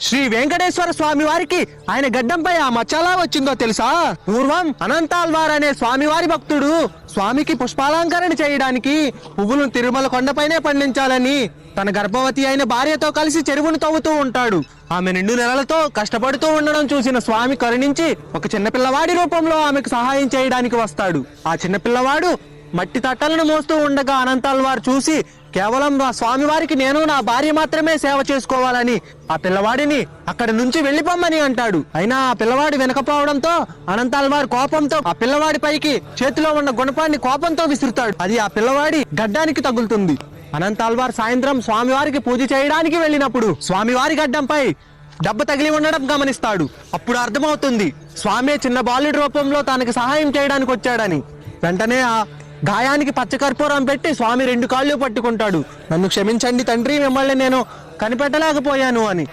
శ్రీ వెంకటేశ్వర స్వామి వారికి ఆయన గడ్డంపై ఆ మచ్చలా వచ్చిందో తెలుసా? పూర్వం అనంతాల్వార్ అనే స్వామివారి భక్తుడు స్వామికి పుష్పాలంకరణ చేయడానికి పువ్వులను తిరుమల కొండపైనే పండించాలని తన గర్భవతి అయిన భార్యతో కలిసి చెరువును తవ్వుతూ ఉంటాడు. ఆమె రెండు నెలలతో కష్టపడుతూ ఉండడం చూసిన స్వామి కరుణించి ఒక చిన్నపిల్లవాడి రూపంలో ఆమెకు సహాయం చేయడానికి వస్తాడు. ఆ చిన్నపిల్లవాడు మట్టి తట్టలను మోస్తూ ఉండగా అనంతాల్వార్ చూసి కేవలం ఆ స్వామివారికి నేను నా భార్య మాత్రమే సేవ చేసుకోవాలని ఆ పిల్లవాడిని అక్కడి నుంచి వెళ్ళిపోమ్మని అంటాడు. అయినా ఆ పిల్లవాడు వెనకపోవడంతో అనంతాల్వార్ కోపంతో ఆ పిల్లవాడి పైకి చేతిలో ఉన్న గుణపాన్ని కోపంతో విసురుతాడు. అది ఆ పిల్లవాడి గడ్డానికి తగులుతుంది. అనంతాల్వార్ సాయంత్రం స్వామివారికి పూజ చేయడానికి వెళ్ళినప్పుడు స్వామివారి గడ్డంపై డబ్బు తగిలి ఉండడం గమనిస్తాడు. అప్పుడు అర్థమవుతుంది స్వామి చిన్న బాలుడి రూపంలో తనకి సహాయం చేయడానికి వచ్చాడని వెంటనే ఆ గాయానికి పచ్చకర్పూరం పెట్టి స్వామి రెండు కాళ్ళు పట్టుకుంటాడు. నన్ను క్షమించండి తండ్రి మిమ్మల్ని నేను కనిపెట్టలేకపోయాను అని.